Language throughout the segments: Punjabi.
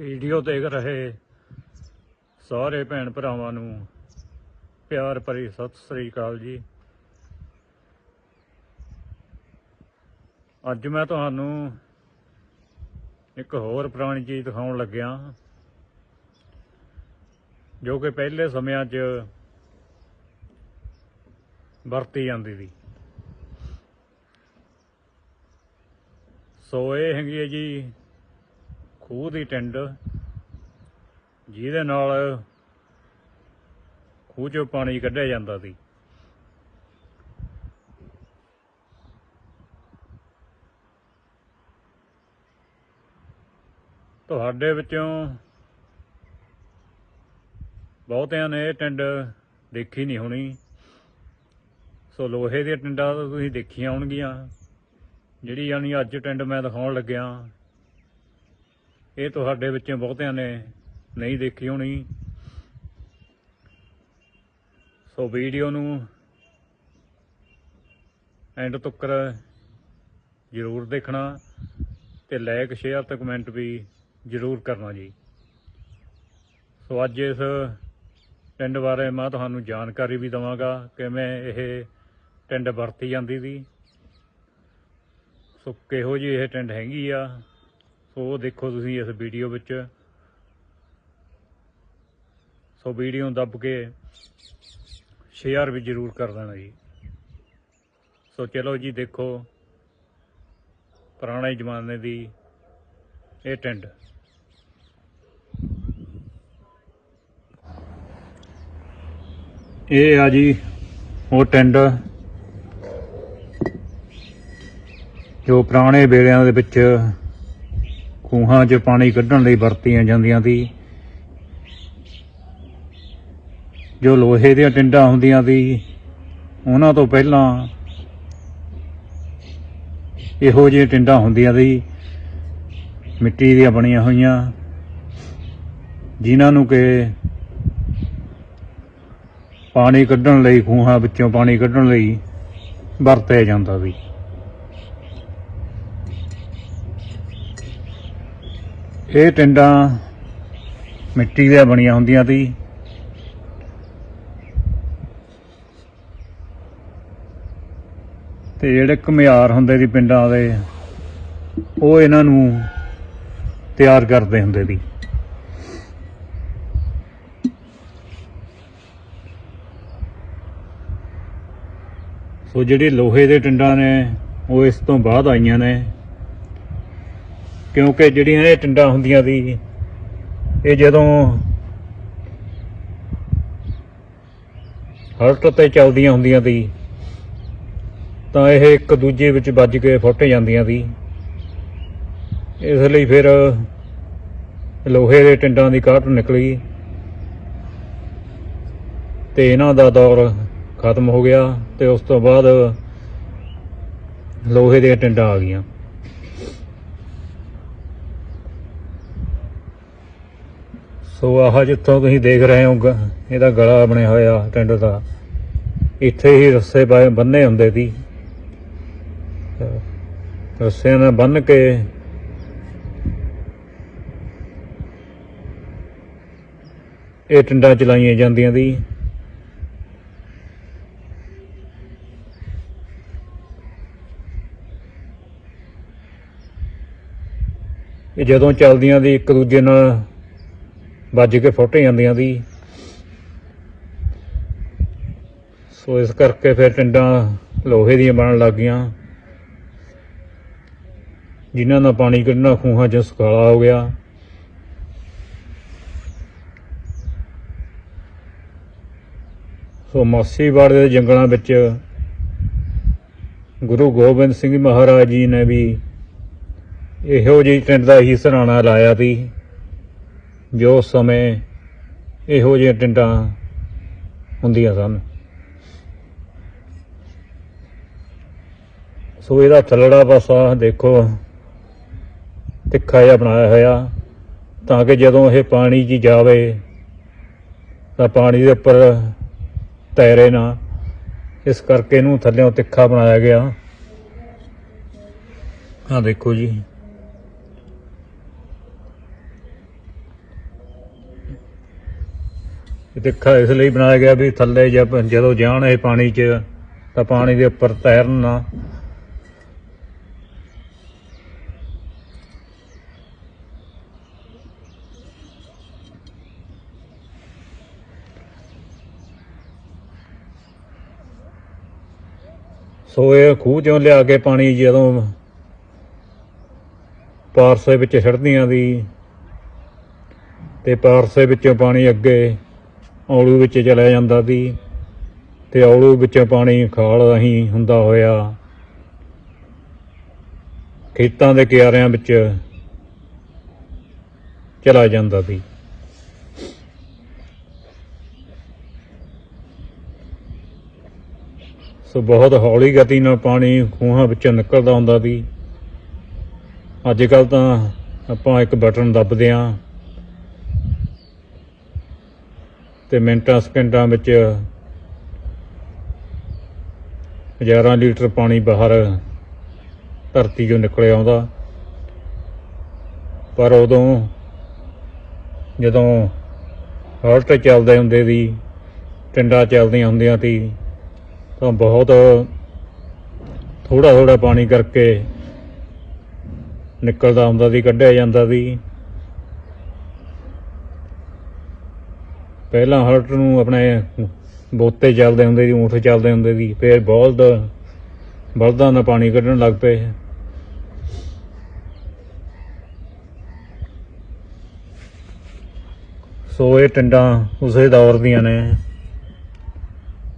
ਵੀਡੀਓ ਦੇਖ ਰਹੇ ਸਾਰੇ ਭੈਣ ਭਰਾਵਾਂ ਨੂੰ ਪਿਆਰ ਭਰੀ ਸਤਿ ਸ੍ਰੀ ਅਕਾਲ ਜੀ। ਅੱਜ ਮੈਂ ਤੁਹਾਨੂੰ ਇੱਕ ਹੋਰ ਪੁਰਾਣੀ ਚੀਜ਼ ਦਿਖਾਉਣ ਲੱਗਿਆ, ਜੋ ਕਿ ਪਹਿਲੇ ਸਮਿਆਂ 'ਚ ਵਰਤੀ ਜਾਂਦੀ ਸੀ। ਸੋ ਇਹ ਹੈਗੀ ਹੈ ਜੀ ਖੂਹ ਦੀ ਟਿੰਡ, ਜਿਹਦੇ ਨਾਲ ਖੂਹ ਚੋਂ ਪਾਣੀ ਕੱਢਿਆ ਜਾਂਦਾ ਸੀ। ਤੁਹਾਡੇ ਵਿੱਚੋਂ ਬਹੁਤਿਆਂ ਨੇ ਇਹ ਟਿੰਡ ਦੇਖੀ ਨਹੀਂ ਹੋਣੀ। ਸੋ ਲੋਹੇ ਦੀਆਂ ਟਿੰਡਾਂ ਤਾਂ ਤੁਸੀਂ ਦੇਖੀਆਂ ਹੋਣਗੀਆਂ, ਜਿਹੜੀ ਯਾਨੀ ਅੱਜ ਟਿੰਡ ਮੈਂ ਦਿਖਾਉਣ ਲੱਗਿਆ। ਇਹ ਤੁਹਾਡੇ ਵਿੱਚੋਂ ਬਹੁਤਿਆਂ ਨੇ ਨਹੀਂ ਦੇਖੀ ਹੋਣੀ। ਸੋ ਵੀਡੀਓ ਨੂੰ ਐਂਡ ਤੱਕ ਜ਼ਰੂਰ ਦੇਖਣਾ ਤੇ ਲਾਈਕ ਸ਼ੇਅਰ ਤੇ ਕਮੈਂਟ ਵੀ ਜ਼ਰੂਰ ਕਰਨਾ ਜੀ। ਸੋ ਅੱਜ ਇਸ ਟਿੰਡ ਬਾਰੇ ਮੈਂ ਤੁਹਾਨੂੰ ਜਾਣਕਾਰੀ ਵੀ ਦਵਾਂਗਾ ਕਿਵੇਂ ਇਹ ਟਿੰਡ ਵਰਤੀ ਜਾਂਦੀ ਸੀ। ਸੋ ਕਿਹੋ ਜੀ ਇਹ ਟਿੰਡ ਹੈਗੀ ਆ ਸੋ ਉਹ ਦੇਖੋ ਤੁਸੀਂ ਇਸ ਵੀਡੀਓ ਵਿੱਚ। ਸੋ ਵੀਡੀਓ ਨੂੰ ਦੱਬ ਕੇ ਸ਼ੇਅਰ ਵੀ ਜ਼ਰੂਰ ਕਰ ਦੇਣਾ ਜੀ। ਸੋ ਚਲੋ ਜੀ ਦੇਖੋ ਪੁਰਾਣੇ ਜ਼ਮਾਨੇ ਦੀ ਇਹ ਟੈਂਡ ਇਹ ਆ ਜੀ ਉਹ ਟੈਂਡ ਜੋ ਪੁਰਾਣੇ ਵੇਲਿਆਂ ਦੇ ਵਿੱਚ ਖੂਹਾਂ 'ਚ ਪਾਣੀ ਕੱਢਣ ਲਈ ਵਰਤੀਆਂ ਜਾਂਦੀਆਂ ਸੀ। ਜੋ ਲੋਹੇ ਦੀਆਂ ਟਿੰਡਾਂ ਹੁੰਦੀਆਂ ਸੀ, ਉਹਨਾਂ ਤੋਂ ਪਹਿਲਾਂ ਇਹੋ ਜਿਹੇ ਟਿੰਡਾਂ ਹੁੰਦੀਆਂ ਸੀ, ਮਿੱਟੀ ਦੀਆਂ ਬਣੀਆਂ ਹੋਈਆਂ, ਜਿਨ੍ਹਾਂ ਨੂੰ ਕਿ ਪਾਣੀ ਕੱਢਣ ਲਈ, ਖੂਹਾਂ ਵਿੱਚੋਂ ਪਾਣੀ ਕੱਢਣ ਲਈ ਵਰਤਿਆ ਜਾਂਦਾ ਸੀ। ਇਹ ਟਿੰਡਾਂ ਮਿੱਟੀ ਦੀਆਂ ਬਣੀਆਂ ਹੁੰਦੀਆਂ ਸੀ ਤੇ ਜਿਹੜੇ ਘੁਮਿਆਰ ਹੁੰਦੇ ਸੀ ਪਿੰਡਾਂ ਦੇ, ਉਹ ਇਹਨਾਂ ਨੂੰ ਤਿਆਰ ਕਰਦੇ ਹੁੰਦੇ ਸੀ ਸੋ ਜਿਹੜੇ ਲੋਹੇ ਦੇ ਟਿੰਡਾਂ ਨੇ, ਉਹ ਇਸ ਤੋਂ ਬਾਅਦ ਆਈਆਂ ਨੇ। ਕਿਉਂਕਿ ਜਿਹੜੀਆਂ ਇਹ ਟਿੰਡਾਂ ਹੁੰਦੀਆਂ ਸੀ, ਇਹ ਜਦੋਂ ਹਲਟ ਤੇ ਚੱਲਦੀਆਂ ਹੁੰਦੀਆਂ ਸੀ, ਤਾਂ ਇਹ ਇੱਕ ਦੂਜੇ ਵਿੱਚ ਵੱਜ ਕੇ ਫੁੱਟ ਜਾਂਦੀਆਂ ਸੀ। ਇਸ ਲਈ ਫਿਰ ਲੋਹੇ ਦੇ ਟਿੰਡਾਂ ਦੀ ਕਾਟ ਨਿਕਲੀ ਤੇ ਇਹਨਾਂ ਦਾ ਦੌਰ ਖਤਮ ਹੋ ਗਿਆ ਤੇ ਉਸ ਤੋਂ ਬਾਅਦ ਲੋਹੇ ਦੀਆਂ ਟਿੰਡਾਂ ਆ ਗਈਆਂ। ਸੋ ਆਹ ਜਿੱਥੋਂ ਤੁਸੀਂ ਦੇਖ ਰਹੇ ਹੋ ਗ- ਇਹਦਾ ਗਲਾ ਬਣਿਆ ਹੋਇਆ ਟਿੰਡ ਦਾ। ਇੱਥੇ ਹੀ ਰੱਸੇ ਪਾਏ ਬੰਨੇ ਹੁੰਦੇ ਸੀ। ਰੱਸਿਆਂ ਨਾਲ ਬੰਨ ਕੇ ਇਹ ਟਿੰਡਾਂ ਚਲਾਈਆਂ ਜਾਂਦੀਆਂ ਸੀ। ਇਹ ਜਦੋਂ ਚੱਲਦੀਆਂ ਦੀ ਇੱਕ ਦੂਜੇ ਨਾਲ ਵੱਜ ਕੇ ਫੁੱਟ ਜਾਂਦੀਆਂ ਸੀ ਸੋ ਇਸ ਕਰਕੇ ਫਿਰ ਟਿੰਡਾਂ ਲੋਹੇ ਦੀਆਂ ਬਣਨ ਲੱਗ ਗਈਆਂ। ਜਿਨ੍ਹਾਂ ਦਾ ਪਾਣੀ ਕੱਢਣਾ ਖੂਹਾਂ 'ਚ ਸੁਖਾਲਾ ਹੋ ਗਿਆ। ਸੋ ਮਾਸੀਵਾੜ ਦੇ ਜੰਗਲਾਂ ਵਿੱਚ ਗੁਰੂ ਗੋਬਿੰਦ ਸਿੰਘ ਮਹਾਰਾਜ ਜੀ ਨੇ ਵੀ ਇਹੋ ਜਿਹੀ ਟਿੰਡ ਦਾ ਹੀ ਸਰਾਣਾ ਲਾਇਆ ਸੀ। ਜੋ ਸਮੇਂ ਇਹੋ ਜਿਹੀਆਂ ਟਿੰਡਾਂ ਹੁੰਦੀਆਂ ਸਨ। ਸੋ ਇਹਦਾ ਥੱਲੜਾ ਪਾਸਾ ਦੇਖੋ, ਤਿੱਖਾ ਜਿਹਾ ਬਣਾਇਆ ਹੋਇਆ, ਤਾਂ ਕਿ ਜਦੋਂ ਇਹ ਪਾਣੀ 'ਚ ਜਾਵੇ, ਤਾਂ ਪਾਣੀ ਦੇ ਉੱਪਰ ਤੈਰੇ ਨਾ, ਇਸ ਕਰਕੇ ਇਹਨੂੰ ਥੱਲੇੋਂ ਤਿੱਖਾ ਬਣਾਇਆ ਗਿਆ। ਆਹ ਦੇਖੋ ਜੀ। ਤਿੱਖਾ ਇਸ ਲਈ ਬਣਾਇਆ ਗਿਆ ਵੀ ਥੱਲੇ ਜਦ ਜਦੋਂ ਜਾਣ ਇਹ ਪਾਣੀ 'ਚ, ਤਾਂ ਪਾਣੀ ਦੇ ਉੱਪਰ ਤੈਰਨ ਨਾ। ਸੋ ਇਹ ਖੂਹ ਚੋਂ ਲਿਆ ਕੇ ਪਾਣੀ ਜਦੋਂ ਪਾਰਸੇ ਵਿੱਚ ਛੱਡਦੀਆਂ ਦੀ, ਤੇ ਪਾਰਸੇ ਵਿੱਚੋਂ ਪਾਣੀ ਅੱਗੇ ਔਲੂ ਵਿੱਚ ਚਲਾ ਜਾਂਦਾ ਸੀ ਤੇ ਔਲੂ ਵਿੱਚੋਂ ਪਾਣੀ ਖਾਲ ਅਹੀਂ ਹੁੰਦਾ ਹੋਇਆ। ਖੇਤਾਂ ਦੇ ਕਿਆਰਿਆਂ ਵਿੱਚ ਚਲਾ ਜਾਂਦਾ ਸੀ। ਸੋ ਬਹੁਤ ਹੌਲੀ ਗਤੀ ਨਾਲ ਪਾਣੀ ਖੂਹਾਂ ਵਿੱਚੋਂ ਨਿਕਲਦਾ ਹੁੰਦਾ ਸੀ। ਅੱਜ ਕੱਲ ਤਾਂ ਆਪਾਂ ਇੱਕ ਬਟਨ ਦੱਬਦੇ ਆਂ ਤੇ ਮਿੰਟਾਂ ਸਕਿੰਟਾਂ ਵਿੱਚ ਹਜ਼ਾਰਾਂ ਲੀਟਰ ਪਾਣੀ ਬਾਹਰ ਧਰਤੀ 'ਚੋਂ ਨਿਕਲ ਆਉਂਦਾ। ਪਰ ਉਦੋਂ ਜਦੋਂ ਹਾਲਟ ਚੱਲਦੇ ਹੁੰਦੇ ਸੀ, ਟਿੰਡਾ ਚੱਲਦੀਆਂ ਹੁੰਦੀਆਂ ਸੀ, ਤਾਂ ਬਹੁਤ ਥੋੜਾ ਥੋੜਾ ਪਾਣੀ ਕਰਕੇ ਨਿਕਲਦਾ ਹੁੰਦਾ ਸੀ, ਕੱਢਿਆ ਜਾਂਦਾ ਸੀ। ਪਹਿਲਾਂ ਹਲਟ ਨੂੰ ਆਪਣੇ ਬੋਤੇ ਚੱਲਦੇ ਹੁੰਦੇ ਸੀ, ਊਂਠ ਚੱਲਦੇ ਹੁੰਦੇ ਸੀ, ਫਿਰ ਬਲਦ, ਬਲਦਾਂ ਦਾ ਪਾਣੀ ਕੱਢਣ ਲੱਗ ਪਏ। ਸੋ ਇਹ ਟਿੰਡਾਂ ਉਸੇ ਦੌਰ ਦੀਆਂ ਨੇ,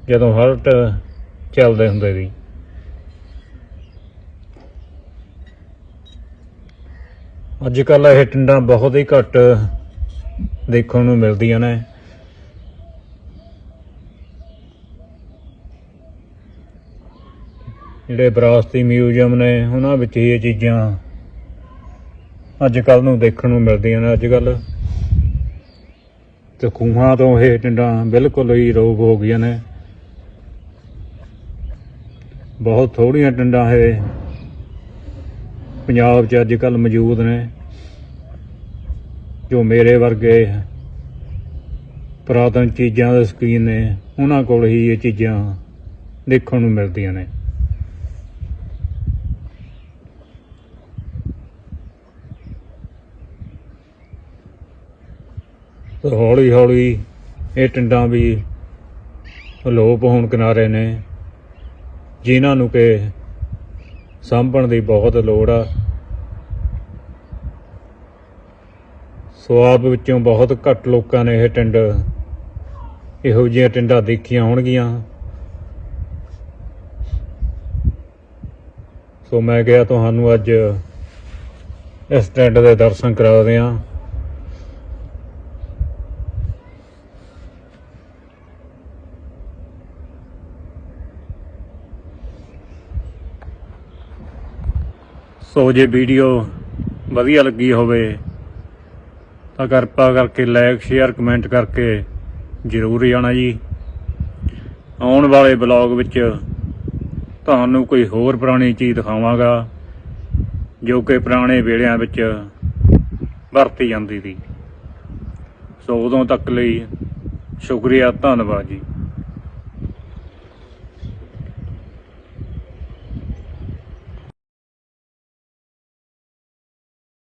ਜਦੋਂ ਹਲਟ ਚੱਲਦੇ ਹੁੰਦੇ ਸੀ। ਅੱਜ ਕੱਲ ਇਹ ਟਿੰਡਾਂ ਬਹੁਤ ਹੀ ਘੱਟ ਦੇਖਣ ਨੂੰ ਮਿਲਦੀਆਂ ਨੇ। ਜਿਹੜੇ ਵਿਰਾਸਤੀ ਮਿਊਜ਼ੀਅਮ ਨੇ, ਉਹਨਾਂ ਵਿੱਚ ਹੀ ਇਹ ਚੀਜ਼ਾਂ ਅੱਜ ਕੱਲ ਨੂੰ ਦੇਖਣ ਨੂੰ ਮਿਲਦੀਆਂ ਨੇ। ਅੱਜ ਕੱਲ ਤੇ ਖੂਹਾਂ ਤੋਂ ਇਹ ਟਿੰਡਾਂ ਬਿਲਕੁਲ ਹੀ ਰੋਗ ਹੋ ਗਈਆਂ ਨੇ। ਬਹੁਤ ਥੋੜੀਆਂ ਟਿੰਡਾਂ ਇਹ ਪੰਜਾਬ 'ਚ ਅੱਜ ਕੱਲ ਮੌਜੂਦ ਨੇ, ਜੋ ਮੇਰੇ ਵਰਗੇ ਪੁਰਾਤਨ ਚੀਜ਼ਾਂ ਦੇ ਸਕੀਨ ਨੇ, ਉਹਨਾਂ ਕੋਲ ਹੀ ਇਹ ਚੀਜ਼ਾਂ ਦੇਖਣ ਨੂੰ ਮਿਲਦੀਆਂ ਨੇ। ਤੇ ਹੌਲੀ ਹੌਲੀ ਇਹ ਟਿੰਡਾਂ ਵੀ ਅਲੋਪ ਹੋਣ ਕਿਨਾਰੇ ਨੇ, ਜਿਨ੍ਹਾਂ ਨੂੰ ਕਿ ਸਾਂਭਣ ਦੀ ਬਹੁਤ ਲੋੜ ਆ। ਸਵਾਬ ਵਿੱਚੋਂ ਬਹੁਤ ਘੱਟ ਲੋਕਾਂ ਨੇ ਇਹ ਟਿੰਡ, ਇਹੋ ਜਿਹੀਆਂ ਟਿੰਡਾਂ ਦੇਖੀਆਂ ਹੋਣਗੀਆਂ। ਸੋ ਮੈਂ ਕਿਹਾ ਤੁਹਾਨੂੰ ਅੱਜ ਇਸ ਟਿੰਡ ਦੇ ਦਰਸ਼ਨ ਕਰਾ ਦਿਆਂ। ਸੋ ਜੇ ਵੀਡੀਓ ਵਧੀਆ ਲੱਗੀ ਹੋਵੇ ਤਾਂ ਕਿਰਪਾ ਕਰਕੇ ਲਾਈਕ, ਸ਼ੇਅਰ, ਕਮੈਂਟ ਕਰਕੇ ਜ਼ਰੂਰ ਜਾਣਾ ਜੀ। ਆਉਣ ਵਾਲੇ ਬਲੌਗ ਵਿੱਚ ਤੁਹਾਨੂੰ ਕੋਈ ਹੋਰ ਪੁਰਾਣੀ ਚੀਜ਼ ਦਿਖਾਵਾਂਗਾ ਜੋ ਕਿ ਪੁਰਾਣੇ ਵੇਲਿਆਂ ਵਿੱਚ ਵਰਤੀ ਜਾਂਦੀ ਸੀ। ਸੋ ਉਦੋਂ ਤੱਕ ਲਈ ਸ਼ੁਕਰੀਆ, ਧੰਨਵਾਦ ਜੀ।